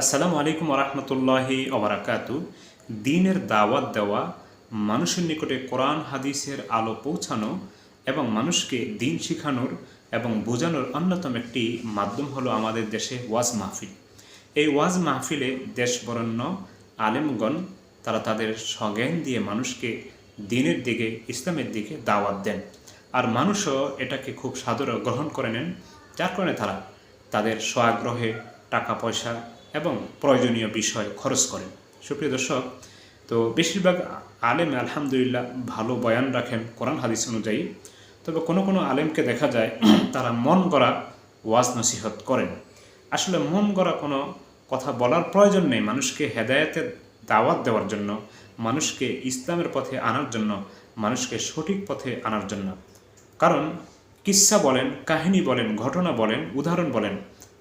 আসসালামু আলাইকুম রহমতুল্লাহি ওবরাকাতু দিনের দাওয়াত দেওয়া, মানুষের নিকটে কোরআন, হাদিসের আলো পৌঁছানো এবং মানুষকে দিন শিখানোর এবং বোঝানোর অন্যতম একটি মাধ্যম হলো আমাদের দেশে ওয়াজ মাহফিল। এই ওয়াজ মাহফিলে দেশ বরণ্য আলেমগণ, তারা তাদের স্বজ্ঞান দিয়ে মানুষকে দিনের দিকে, ইসলামের দিকে দাওয়াত দেন। আর মানুষও এটাকে খুব সাদরে গ্রহণ করে নেন। যার কারণে তারা তাদের স্বআগ্রহে টাকা পয়সা এবং প্রয়োজনীয় বিষয় খরচ করেন। সুপ্রিয় দর্শক, তো বেশিরভাগ আলেম আলহামদুলিল্লাহ ভালো বয়ান রাখেন কোরআন, হাদিস অনুযায়ী। তবে কোনো কোনো আলেমকে দেখা যায় তারা মন গড়া ওয়াজ নসিহত করেন। আসলে মন গড়া কোনো কথা বলার প্রয়োজন নেই মানুষকে হেদায়েতের দাওয়াত দেওয়ার জন্য, মানুষকে ইসলামের পথে আনার জন্য, মানুষকে সঠিক পথে আনার জন্য। কারণ কিসসা বলেন, কাহিনী বলেন, ঘটনা বলেন, উদাহরণ বলেন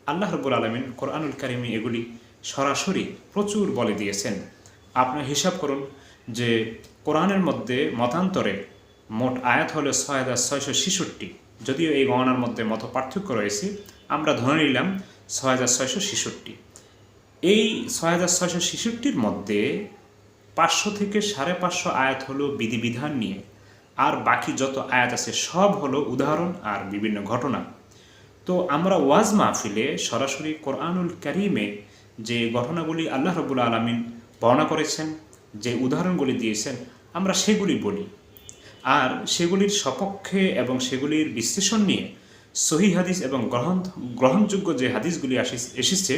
আল্লাহ রব্বুল আলমিন কোরআনুল কারিমি এগুলি সরাসরি প্রচুর বলে দিয়েছেন। আপনার হিসাব করুন যে কোরআনের মধ্যে মতান্তরে মোট আয়াত হলো ছয় হাজার ছয়শো ছেষট্টি। যদিও এই গণনার মধ্যে মত পার্থক্য রয়েছে, আমরা ধরে নিলাম ছয় হাজার ছয়শো ছেষট্টি। এই ছয় হাজার ছয়শো ছেষট্টির মধ্যে পাঁচশো থেকে সাড়ে পাঁচশো আয়াত হলো বিধিবিধান নিয়ে, আর বাকি যত আয়াত আছে সব হলো উদাহরণ আর বিভিন্ন ঘটনা। তো আমরা ওয়াজ মাহফিলে সরাসরি কোরআনুল কারিমে যে ঘটনাগুলি আল্লাহ রবুল্লা আলমিন বর্ণনা করেছেন, যে উদাহরণগুলি দিয়েছেন, আমরা সেগুলি বলি। আর সেগুলির সপক্ষে এবং সেগুলির বিশ্লেষণ নিয়ে সহি হাদিস এবং গ্রহণ গ্রহণযোগ্য যে হাদিসগুলি এসেছে,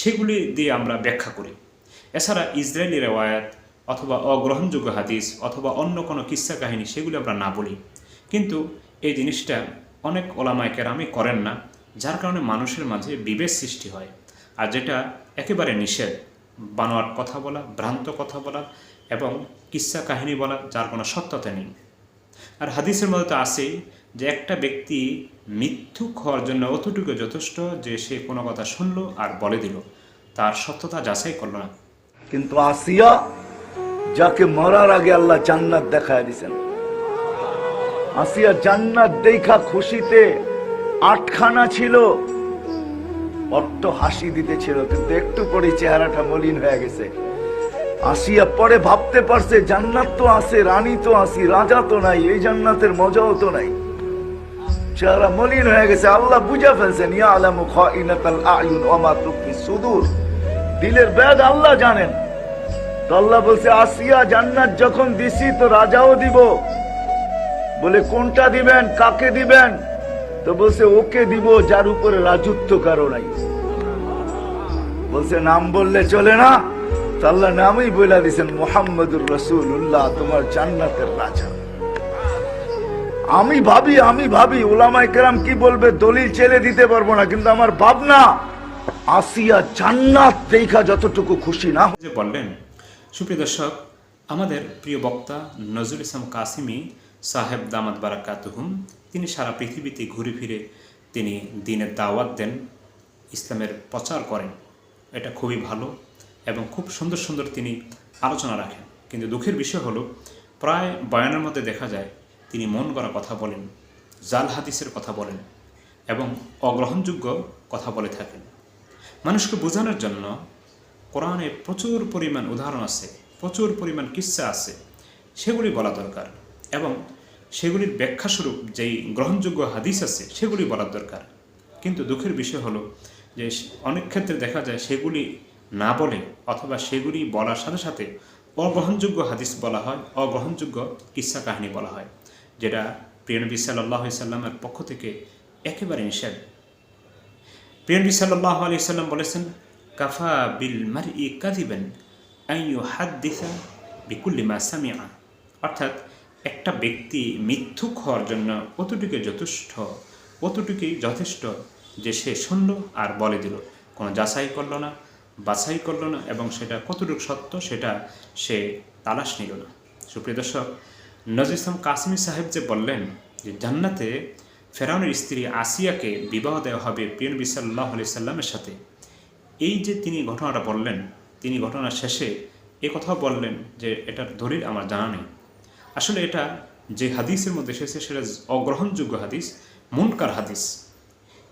সেগুলি দিয়ে আমরা ব্যাখ্যা করি। এছাড়া ইসরায়েলি রেওয়ায়াত অথবা অগ্রহণযোগ্য হাদিস অথবা অন্য কোনো কিস্সা কাহিনী, সেগুলি আমরা না বলি। কিন্তু এই জিনিসটা অনেক ওলামায় কেরামি করেন না, যার কারণে মানুষের মাঝে বিবেক সৃষ্টি হয়। আর যেটা একেবারে নিষেধ, বানোয়ার কথা বলা, ভ্রান্ত কথা বলা এবং কিস্সা কাহিনী বলা, যার কোনো সত্যতা নেই। আর হাদিসের মধ্যে তো আছেই যে একটা ব্যক্তি মিথ্যুক হওয়ার জন্য অতটুকু যথেষ্ট যে সে কোনো কথা শুনলো আর বলে দিল। তার সত্যতা যাচাই করল না। কিন্তু আসিয়া যাকে মরার আগে আল্লাহ জান্নাত দেখায় দিছেন। আসিয়া জান্নাত দেখা খুশিতে আটখানা ছিল। অট্ট হাসি দিতেছিল, কিন্তু একটু পরে চেহারাটা মলিন হয়ে গেছে। আসিয়া পরে ভাবতে পারছে, জান্নাত তো আছে, রানী তো আছি, রাজা তো নাই, এই জান্নাতের মজাও তো নাই। চেহারা মলিন হয়ে গেছে, আল্লাহ বুঝা ফেলছেন, ইয়া আলামু খাইনাতাল আয়ুন ওয়া মা সুদূর। দিলের ব্যাগ আল্লাহ জানেন। তো আল্লাহ বলছে, আসিয়া জান্নাত যখন দিছি তো রাজাও দিব। বলে, কোনটা দিবেন? কাকে দিবেন? তো বলছে, ওকে দিব, যার উপরে রাজত্ব কারও নাই। বলছে, নাম বললে চলে না? আল্লাহ নামই বলে দিছেন, মোহাম্মদুর রসুল্লাহ তোমার জান্নাতের রাজা। আমি ভাবি আমি ভাবি ওলামাই কেরাম কি বলবে, দলিল চেলে দিতে পারব না, কিন্তু আমার ভাবনা, আসিয়া জান্নাত দেখা যতটুকু খুশি না বললেন, সুপ্রিয় দর্শক, আমাদের প্রিয় বক্তা নজরুল ইসলাম কাসিমি সাহেব দামাত বারাকাতুহুম, তিনি সারা পৃথিবীতে ঘুরে ফিরে তিনি দিনের দাওয়াত দেন, ইসলামের প্রচার করেন। এটা খুবই ভালো এবং খুব সুন্দর সুন্দর তিনি আলোচনা রাখেন। কিন্তু দুঃখের বিষয় হলো, প্রায় বয়ানের মধ্যে দেখা যায়, তিনি মন করা কথা বলেন, জাল হাদিসের কথা বলেন এবং অগ্রহণযোগ্য কথা বলে থাকেন। মানুষকে বোঝানোর জন্য কোরআনে প্রচুর পরিমাণ উদাহরণ আছে, প্রচুর পরিমাণ কিস্সা আছে, সেগুলি বলা দরকার। এবং সেগুলির ব্যাখ্যাস্বরূপ যেই গ্রহণযোগ্য হাদিস আছে, সেগুলি বলার দরকার। কিন্তু দুঃখের বিষয় হলো যে অনেক ক্ষেত্রে দেখা যায় সেগুলি না বলে অথবা সেগুলি বলার সাথে সাথে অগ্রহণযোগ্য হাদিস বলা হয়, অগ্রহণযোগ্য কিস্সা কাহিনী বলা হয়, যেটা প্রিয়নবী সাল্লাহ সাল্লামের পক্ষ থেকে একেবারে নিষেধ। প্রিয়নবী সাল্লাহ আলি সাল্লাম বলেছেন, কাফা বিল মার ই কাদিবেন আইয়ু হাত দিসা বিকুল্লি মা সামিয়া অর্থাৎ একটা ব্যক্তি মিথ্যুক হওয়ার জন্য অতটুকু যথেষ্ট, অতটুকুই যথেষ্ট যে সে শুনল আর বলে দিল। কোনো যাচাই করল না, বাছাই করল না এবং সেটা কতটুকু সত্য সেটা সে তালাশ নিল না। সুপ্রিয় দর্শক নজর ইসলাম কাশ্মী সাহেব যে বললেন যে জান্নাতে ফেরাউনের স্ত্রী আসিয়াকে বিবাহ দেওয়া হবে প্রিয়নবী সাল্লাহ আলি সাল্লামের সাথে, এই যে তিনি ঘটনাটা বললেন, তিনি ঘটনার শেষে এ কথাও বললেন যে এটার দলিল আমার জানা নেই। আসলে এটা যে হাদিসের মধ্যে এসেছে সেটা অগ্রহণযোগ্য হাদিস, মুনকার হাদিস।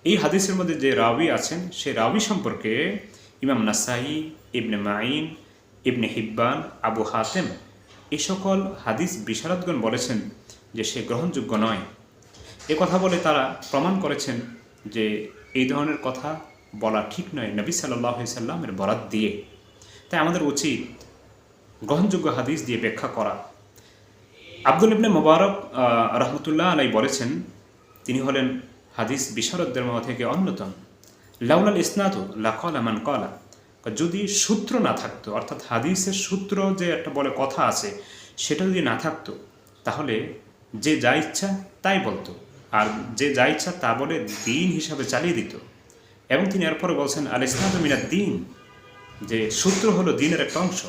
এই হাদিসের মধ্যে যে রাবি আছেন সেই রাবি সম্পর্কে ইমাম Nasai, Ibn Main Ibn Hibban, Abu Hatim এ সকল হাদিস বিশারদগণ বলেছেন যে সে গ্রহণযোগ্য নয়। এ কথা বলে তারা প্রমাণ করেছেন যে এই ধরনের কথা বলা ঠিক নয় নবী সাল্লাহ সাল্লামের বরাত দিয়ে। তাই আমাদের উচিত গ্রহণযোগ্য হাদিস দিয়ে ব্যাখ্যা করা। আব্দুল ইবনে মোবারক রহমতুল্লাহ আলাই বলেছেন, তিনি হলেন হাদিস বিশারদদের মধ্যে থেকে অন্যতম। লাউলাল ইসনাদু লাকল আমান কলা। যদি সূত্র না থাকতো, অর্থাৎ হাদিসের সূত্র যে একটা বলে কথা আছে, সেটা যদি না থাকতো, তাহলে যে যা ইচ্ছা তাই বলতো, আর যে যা ইচ্ছা তা বলে দিন হিসাবে চালিয়ে দিত। এবং তিনি এরপরে বলছেন আল ইসনাদ মিনাদ দিন যে সূত্র হলো দিনের একটা অংশ।